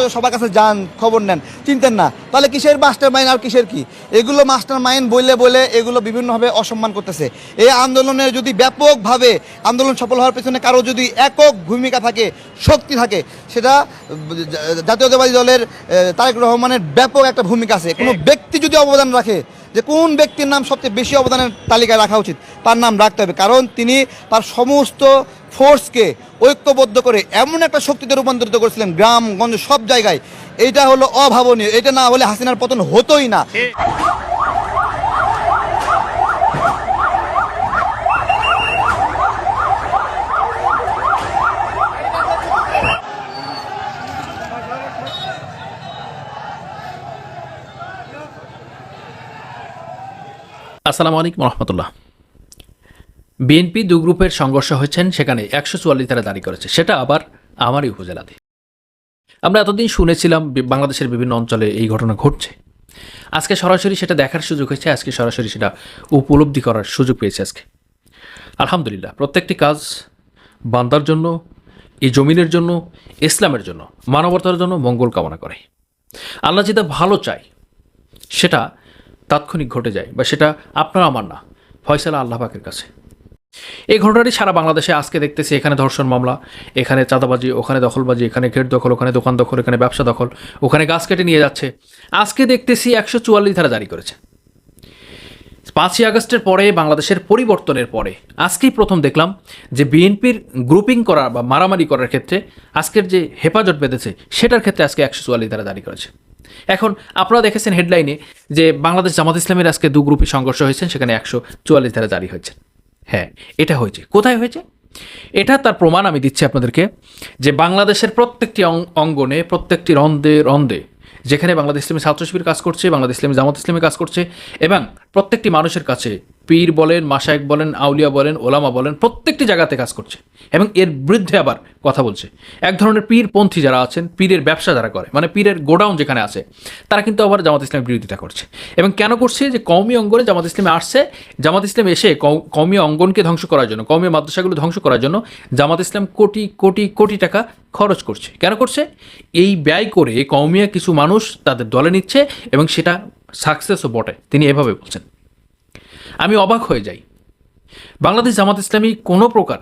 তো সবার কাছে যান, খবর নেন। চিনতেন না। তাহলে কিসের মাস্টার মাইন্ড আর কিসের কি? এগুলো মাস্টার মাইন্ড বললে বলে এগুলো বিভিন্নভাবে অসম্মান করতেছে। এই আন্দোলনের যদি ব্যাপকভাবে আন্দোলন সফল হওয়ার পেছনে কারও যদি একক ভূমিকা থাকে, শক্তি থাকে, সেটা জাতীয়তাবাদী দলের তারেক রহমানের ব্যাপক একটা ভূমিকা আছে। কোনো ব্যক্তি যদি অবদান রাখে, যে কোন ব্যক্তির নাম সবচেয়ে বেশি অবদানের তালিকায় রাখা উচিত, তার নাম রাখতে হবে। কারণ তিনি তার সমস্ত ফোর্সকে ঐক্যবদ্ধ করে এমন একটা শক্তিতে রূপান্তরিত করেছিলেন গ্রাম গঞ্জ সব জায়গায়। এইটা হলো অভাবনীয়। এটা না হলে হাসিনার পতন হতোই না। আসসালামু আলাইকুম রহমতুল্লাহ। বিএনপি দু গ্রুপের সংঘর্ষ হয়েছেন, সেখানে একশো চুয়াল্লিশ ধারা জারি করেছে। সেটা আবার আমারই উপজেলাতে। আমরা এতদিন শুনেছিলাম বাংলাদেশের বিভিন্ন অঞ্চলে এই ঘটনা ঘটছে। আজকে সরাসরি সেটা দেখার সুযোগ হয়েছে, আজকে সরাসরি সেটা উপলব্ধি করার সুযোগ পেয়েছে আজকে। আলহামদুলিল্লাহ, প্রত্যেকটি কাজ বান্দার জন্য এই জমিনের জন্য, ইসলামের জন্য, মানবতার জন্য মঙ্গল কামনা করে। আল্লাহ যেটা ভালো চায়, সেটা তাৎক্ষণিক ঘটে যায় বা সেটা আপনার আমার না, ফয়সালা আল্লাহ পাকের কাছে। এই ঘটনাটি সারা বাংলাদেশে আজকে দেখতেছি, এখানে ধর্ষণ মামলা, এখানে চাঁদাবাজি, ওখানে দখলবাজি, এখানে গেট দখল, ওখানে দোকান দখল, এখানে ব্যবসা দখল, ওখানে গাছ কেটে নিয়ে যাচ্ছে। আজকে দেখতেছি একশো চুয়াল্লিশ ধারা জারি করেছে। পাঁচই আগস্টের পরে, বাংলাদেশের পরিবর্তনের পরে, আজকেই প্রথম দেখলাম যে বিএনপির গ্রুপিং করা বা মারামারি করার ক্ষেত্রে আজকের যে হেফাজত বেঁধেছে, সেটার ক্ষেত্রে আজকে একশো চুয়াল্লিশ ধারা জারি করেছে। এখন আপনারা দেখেছেন হেডলাইনে যে বাংলাদেশ জামাত ইসলামের আজকে দু গ্রুপে সংঘর্ষ হয়েছেন সেখানে একশো চুয়াল্লিশ ধারা জারি হয়েছে। হ্যাঁ এটা হয়েছে। কোথায় হয়েছে? এটা তার প্রমাণ আমি দিচ্ছি আপনাদেরকে যে বাংলাদেশের প্রত্যেকটি অঙ্গনে, প্রত্যেকটি রন্দে রন্দে যেখানে বাংলাদেশ ইসলামী ছাত্র শিবির কাজ করছে, বাংলাদেশ ইসলামী জামাত ইসলামী কাজ করছে, এবং প্রত্যেকটি মানুষের কাছে পীর বলেন মাসায়েক বলেন, আউলিয়া বলেন, ওলামা বলেন, প্রত্যেকটি জায়গাতে কাজ করছে এবং এর বিরুদ্ধে আবার কথা বলছে। এক ধরনের পীরপন্থী যারা আছেন, পীরের ব্যবসা যারা করে মানে পীরের গোডাউন যেখানে আছে, তারা কিন্তু আবার জামাত ইসলামের বিরোধিতা করছে। এবং কেন করছে? যে কওমি অঙ্গনে জামাত ইসলামে আসছে, জামাত ইসলাম এসে কওমি অঙ্গনকে ধ্বংস করার জন্য, কওমি মাদ্রাসাগুলো ধ্বংস করার জন্য জামাত ইসলাম কোটি কোটি কোটি টাকা খরচ করছে। কেন করছে? এই ব্যয় করে কওমিয়া কিছু মানুষ তাদের দলে নিচ্ছে এবং সেটা সাকসেসও বটে। তিনি এভাবে বলছেন। আমি অবাক হয়ে যাই। বাংলাদেশ জামাত ইসলামী কোনো প্রকার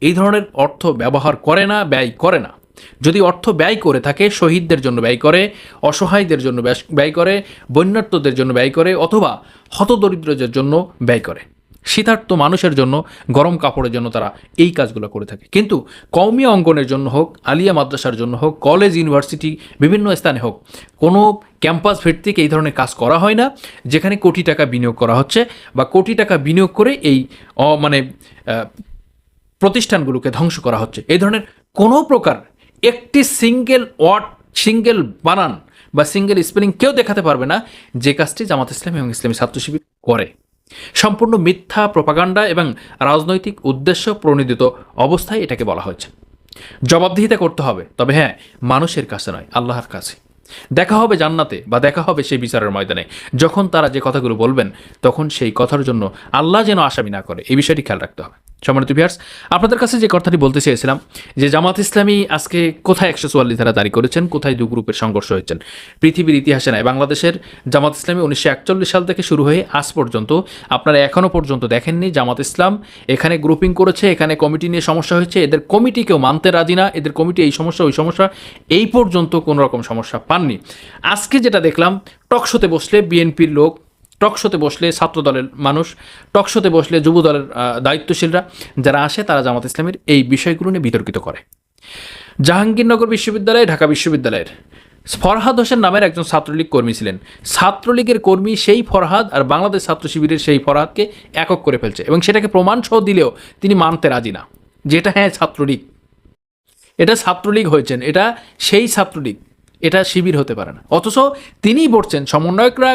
এই ধরনের অর্থ ব্যবহার করে না, ব্যয় করে না। যদি অর্থ ব্যয় করে থাকে, শহীদদের জন্য ব্যয় করে, অসহায়দের জন্য ব্যয় করে বন্যার্থদের জন্য ব্যয় করে, অথবা হতদরিদ্রদের জন্য ব্যয় করে। শীতার্থ মানুষের জন্য, গরম কাপড়ের জন্য তারা এই কাজগুলো করে থাকে। কিন্তু কওমি অঙ্গনের জন্য হোক, আলিয়া মাদ্রাসার জন্য হোক, কলেজ, ইউনিভার্সিটি, বিভিন্ন স্থানে হোক, কোনো ক্যাম্পাস ভিত্তিক এই ধরনের কাজ করা হয় না, যেখানে কোটি টাকা বিনিয়োগ করা হচ্ছে বা কোটি টাকা বিনিয়োগ করে এই মানে প্রতিষ্ঠানগুলোকে ধ্বংস করা হচ্ছে। এই ধরনের কোনো প্রকার একটি সিঙ্গেল ওয়ার্ড সিঙ্গেল বানান বা সিঙ্গেল স্পেলিং কেউ দেখাতে পারবে না যে কাজটি জামাত ইসলাম এবং ইসলামী ছাত্র শিবির করে। সম্পূর্ণ মিথ্যা প্রপাগান্ডা এবং রাজনৈতিক উদ্দেশ্য প্রণোদিত অবস্থায় এটাকে বলা হয়েছে। জবাবদিহিতা করতে হবে, তবে হ্যাঁ মানুষের কাছে নয়, আল্লাহর কাছে। দেখা হবে জান্নাতে বা দেখা হবে সেই বিচারের ময়দানে। যখন তারা যে কথাগুলো বলবেন, তখন সেই কথার জন্য আল্লাহ যেন আসামি না করে, এই বিষয়টি খেয়াল রাখতে হবে। সম্মানিত ভিয়ার্স আপনাদের কাছে যে কথাটি বলতে চেয়েছিলাম, যে জামাত ইসলামী আজকে কোথায় একশো চুয়াল্লিশ ধারা জারি করেছেন, কোথায় দু গ্রুপের সংঘর্ষ হয়েছেন? পৃথিবীর ইতিহাসে নয় বাংলাদেশের জামাত ইসলামী উনিশশো একচল্লিশ সাল থেকে শুরু হয়ে আজ পর্যন্ত আপনারা এখনও পর্যন্ত দেখেননি জামাত ইসলাম এখানে গ্রুপিং করেছে, এখানে কমিটি নিয়ে সমস্যা হয়েছে, এদের কমিটি কেউ মানতে রাজি না, এদের কমিটি এই সমস্যা, ওই সমস্যা, এই পর্যন্ত কোনো রকম সমস্যা পাননি। আজকে যেটা দেখলাম টকশোতে বসলে বিএনপির লোক টকশোতে বসলে ছাত্র দলের মানুষ টকশোতে বসলে যুব দলের দায়িত্বশীলরা যারা আসে তারা জামাত ইসলামের এই বিষয়গুলো নিয়ে বিতর্কিত করে। জাহাঙ্গীরনগর বিশ্ববিদ্যালয়ে, ঢাকা বিশ্ববিদ্যালয়ের ফরহাদ হোসেন নামের একজন ছাত্রলীগ কর্মী ছিলেন। ছাত্রলীগের কর্মী সেই ফরহাদ আর বাংলাদেশ ছাত্র শিবিরের সেই ফরহাদকে একক করে ফেলছে এবং সেটাকে প্রমাণসহ দিলেও তিনি মানতে রাজি না। যেটা হ্যাঁ ছাত্রলীগ। এটা ছাত্রলীগ হয়েছেন, এটা সেই ছাত্রলীগ। এটা শিবির হতে পারে না। অথচ তিনিই বলছেন, সমন্বয়করা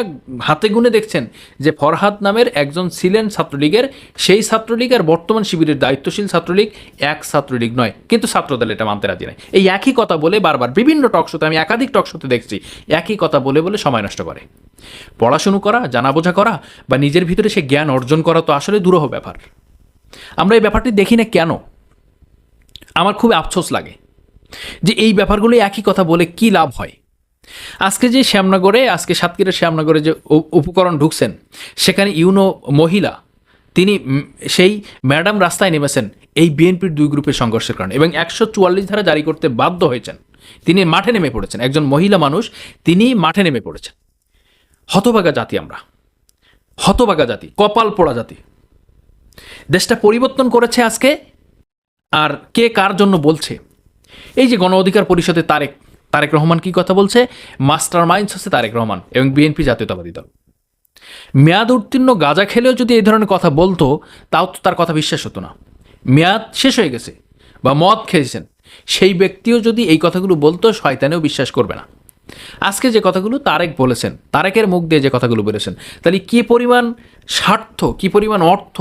হাতে গুনে দেখছেন যে ফরহাদ নামের একজন ছিলেন ছাত্রলীগের, সেই ছাত্রলীগ আর বর্তমান শিবিরের দায়িত্বশীল ছাত্রলীগ এক ছাত্রলীগ নয়। কিন্তু ছাত্রদল এটা মানতে রাজি নয় এই একই কথা বলে বারবার, বিভিন্ন টকশোতে আমি একাধিক টকশোতে দেখছি, একই কথা বলে বলে সময় নষ্ট করে। পড়াশুনো করা জানা বোঝা করা বা নিজের ভিতরে সে জ্ঞান অর্জন করা তো আসলে দুরূহ ব্যাপার। আমরা এই ব্যাপারটি দেখি না কেন? আমার খুব আফসোস লাগে। যে এই ব্যাপারগুলো একই কথা বলে কি লাভ হয়? আজকে যে শ্যামনগরে, আজকে সাতক্ষীরার শ্যামনগরে যে উপ- উপকরণ ঢুকছেন, সেখানে ইউনো মহিলা, তিনি সেই ম্যাডাম রাস্তায় নেমেছেন এই বিএনপির দুই গ্রুপের সংঘর্ষের কারণে এবং একশো চুয়াল্লিশ ধারা জারি করতে বাধ্য হয়েছেন। তিনি মাঠে নেমে পড়েছেন। একজন মহিলা মানুষ, তিনি মাঠে নেমে পড়েছেন। হতভাগা জাতি আমরা। হতভাগা জাতি, কপাল পোড়া জাতি। দেশটা পরিবর্তন করেছে আজকে, আর কে কার জন্য বলছে? এই যে গণ অধিকার পরিষদে তারেক তারেক রহমান কি কথা বলছে? মাস্টার মাইন্ডস হচ্ছে তারেক রহমান এবং বিএনপি জাতীয়তাবাদী দল। মেয়াদ উত্তীর্ণ গাঁজা খেলেও যদি এই ধরনের কথা বলতো, তাও তো তার কথা বিশ্বাস হতো না। মেয়াদ শেষ হয়ে গেছে বা মদ খেয়েছেন। সেই ব্যক্তিও যদি এই কথাগুলো বলতো, শয়তানেও বিশ্বাস করবে না। আজকে যে কথাগুলো তারেক বলেছেন, তারেকের মুখ দিয়ে যে কথাগুলো বলেছেন তাহলে কি পরিমাণ স্বার্থ, কি পরিমাণ অর্থ,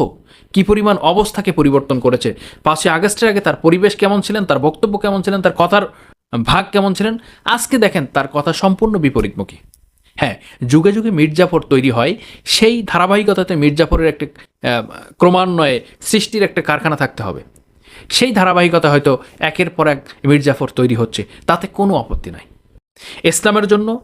কি পরিমাণ অবস্থাকে পরিবর্তন করেছে? পাঁচই আগস্টের আগে তার পরিবেশ কেমন ছিলেন, তার বক্তব্য কেমন ছিলেন, তার কথার ভাগ কেমন ছিলেন? আজকে দেখেন তার কথা সম্পূর্ণ বিপরীতমুখী। হ্যাঁ যুগে যুগে মির্জাফর তৈরি হয়, সেই ধারাবাহিকতাতে মির্জাফরের একটা ক্রমান্বয়ে সৃষ্টির একটা কারখানা থাকতে হবে। সেই ধারাবাহিকতা হয়তো একের পর এক মির্জাফর তৈরি হচ্ছে, তাতে কোনো আপত্তি নাই। ইসলামের জন্য,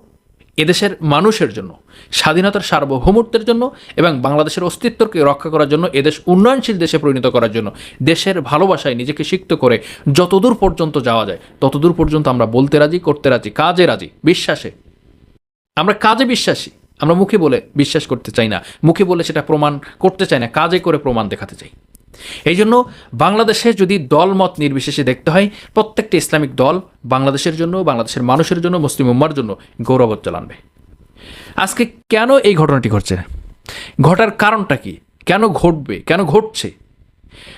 এদেশের মানুষের জন্য, স্বাধীনতার সার্বভৌমত্বের জন্য এবং বাংলাদেশের অস্তিত্বকে রক্ষা করার জন্য, এদেশ উন্নয়নশীল দেশে পরিণত করার জন্য, দেশের ভালোবাসায় নিজেকে সিক্ত করে যতদূর পর্যন্ত যাওয়া যায়, ততদূর পর্যন্ত আমরা বলতে রাজি, করতে রাজি, কাজে রাজি, বিশ্বাসে। আমরা কাজে বিশ্বাসী, আমরা মুখে বলে বিশ্বাস করতে চাই না, মুখে বলে সেটা প্রমাণ করতে চাই না, কাজে করে প্রমাণ দেখাতে চাই। এই জন্য বাংলাদেশে যদি দলমত নির্বিশেষে দেখতে হয়, প্রত্যেকটি ইসলামিক দল বাংলাদেশের জন্য, বাংলাদেশের মানুষের জন্য, মুসলিম উম্মার জন্য গৌরবোজ্জ্বল আনবে। আজকে কেন এই ঘটনাটি ঘটছে? ঘটার কারণটা কি? কেন ঘটবে? কেন ঘটছে?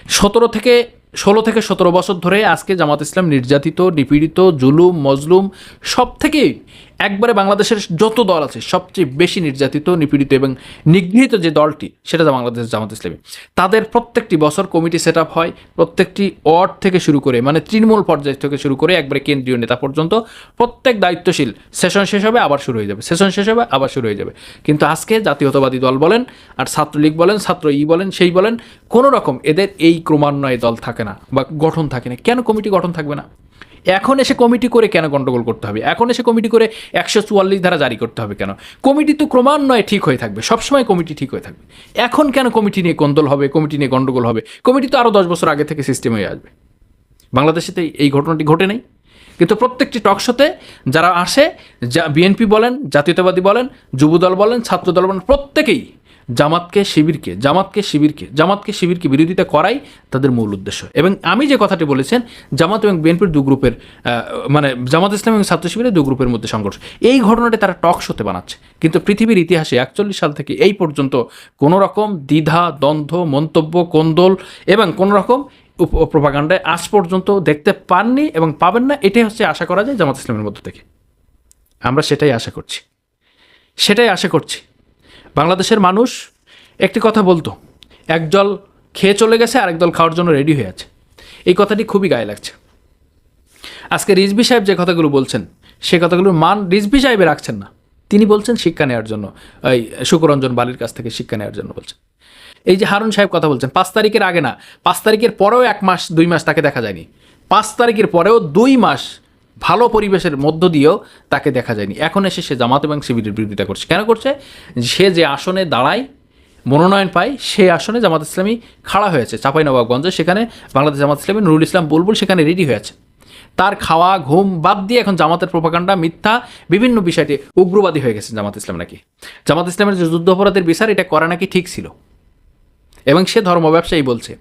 সতেরো থেকে, ষোলো থেকে সতেরো বছর ধরে আজকে জামাত ইসলাম নির্যাতিত, নিপীড়িত, জুলুম, মজলুম সব থেকে একবারে বাংলাদেশের যত দল আছে, সবচেয়ে বেশি নির্যাতিত, নিপীড়িত এবং নিগৃহীত যে দলটি, সেটা বাংলাদেশ জামাত ইসলামী। তাদের প্রত্যেকটি বছর কমিটি সেট হয়, প্রত্যেকটি ওয়ার্ড থেকে শুরু করে মানে তৃণমূল পর্যায় থেকে শুরু করে একবারে কেন্দ্রীয় নেতা পর্যন্ত প্রত্যেক দায়িত্বশীল সেশন শেষ হবে, আবার শুরু হয়ে যাবে। সেশন শেষ হবে, আবার শুরু হয়ে যাবে। কিন্তু আজকে জাতীয়তাবাদী দল বলেন, আর ছাত্রলীগ বলেন, ছাত্র ই বলেন, সেই বলেন কোনো রকম এদের এই ক্রমান্বয়ে দল থাকে না বা গঠন থাকে না। কেন কমিটি গঠন থাকবে না? এখন এসে কমিটি করে কেন গণ্ডগোল করতে হবে? এখন এসে কমিটি করে একশো চুয়াল্লিশ ধারা জারি করতে হবে কেন? কমিটি তো ক্রমান্বয়ে ঠিক হয়ে থাকবে, সবসময় কমিটি ঠিক হয়ে থাকবে। এখন কেন কমিটি নিয়ে কোন্দল হবে, কমিটি নিয়ে গন্ডগোল হবে? কমিটি তো আরও দশ বছর আগে থেকে সিস্টেম হয়ে আসবে। বাংলাদেশেতে এই ঘটনাটি ঘটে নেই। কিন্তু প্রত্যেকটি টকশোতে যারা আসে, যা বিএনপি বলেন, জাতীয়তাবাদী বলেন, যুবদল বলেন, ছাত্রদল বলেন, প্রত্যেকেই জামাতকে শিবিরকে জামাতকে শিবিরকে জামাতকে শিবিরকে বিরোধিতা করাই তাদের মূল উদ্দেশ্য। এবং আমি যে কথাটি বলেছেন, জামাত এবং বিএনপির দু গ্রুপের মানে জামাত ইসলাম এবং ছাত্র শিবিরের দু গ্রুপের মধ্যে সংঘর্ষ। এই ঘটনাটি তারা টক শোতে বানাচ্ছে। কিন্তু পৃথিবীর ইতিহাসে একচল্লিশ সাল থেকে এই পর্যন্ত কোনো রকম দ্বিধা, দ্বন্দ্ব, মন্তব্য, কোন্দল এবং কোনো রকম প্রভাকাণ্ডায় আজ পর্যন্ত দেখতে পাননি এবং পাবেন না। এটাই হচ্ছে আশা করা যায় জামাত ইসলামের মধ্য থেকে। আমরা সেটাই আশা করছি। সেটাই আশা করছি। বাংলাদেশের মানুষ, একটি কথা বলতো একদল খেয়ে চলে গেছে, আরেক দল খাওয়ার জন্য রেডি হয়ে আছে। এই কথাটি খুবই গায়ে লাগছে। আজকে রিজবি সাহেব যে কথাগুলো বলছেন, সে কথাগুলোর মান রিজবি সাহেবে রাখছেন না। তিনি বলছেন শিক্ষা নেওয়ার জন্য, এই সুকরঞ্জন বালির কাছ থেকে শিক্ষা নেওয়ার জন্য বলছেন। এই যে হারুন সাহেব কথা বলছেন, পাঁচ তারিখের আগে না, পাঁচ তারিখের পরেও এক মাস, দুই মাস তাকে দেখা যায়নি। পাঁচ তারিখের পরেও দুই মাস ভালো পরিবেশের মধ্য দিয়েও তাকে দেখা যায়নি। এখন এসে সে জামাত এবং শিবিরের বিরোধিতা করছে। কেন করছে? সে যে আসনে দাঁড়ায়, মনোনয়ন পায়, সেই আসনে জামাত ইসলামী খাড়া হয়েছে চাঁপাইনবাবগঞ্জে। সেখানে বাংলাদেশ জামাত ইসলামী নুরুল ইসলাম বুলবুল সেখানে রেডি হয়েছে। তার খাওয়া, ঘুম বাদ দিয়ে এখন জামাতের প্রপাকাণ্ডা মিথ্যা, বিভিন্ন বিষয়টি উগ্রবাদী হয়ে গেছে জামাত ইসলাম নাকি? জামাত ইসলামের যে যুদ্ধ অপরাধের বিচার, এটা করা নাকি ঠিক ছিল? এবং সে ধর্ম ব্যবসায়ী বলছে।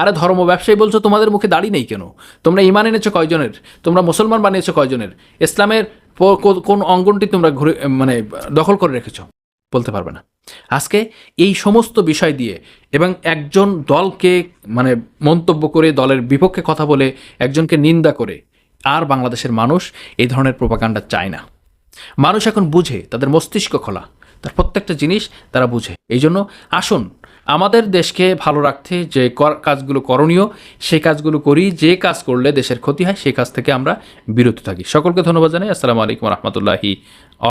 আরে ধর্ম ব্যবসায়ী বলছো, তোমাদের মুখে দাড়ি নেই কেন? তোমরা ইমান এনেছো কয়জনের? তোমরা মুসলমান বানিয়েছো কয়জনের? ইসলামের কোন অঙ্গনটি তোমরা ঘুরে মানে দখল করে রেখেছো? বলতে পারবে না। আজকে এই সমস্ত বিষয় দিয়ে এবং একজন দলকে মানে মন্তব্য করে, দলের বিপক্ষে কথা বলে, একজনকে নিন্দা করে, আর বাংলাদেশের মানুষ এই ধরনের প্রোপাকাণ্ডা চায় না। মানুষ এখন বুঝে, তাদের মস্তিষ্ক খোলা। তার প্রত্যেকটা জিনিস তারা বুঝে। এই জন্য আসুন, আমাদের দেশকে ভালো রাখতে যে কাজগুলো করণীয়, সেই কাজগুলো করি, যে কাজ করলে দেশের ক্ষতি হয়, সেই কাজ থেকে আমরা বিরত থাকি। সকলকে ধন্যবাদ জানাই। আসসালামু আলাইকুম রহমতুল্লাহি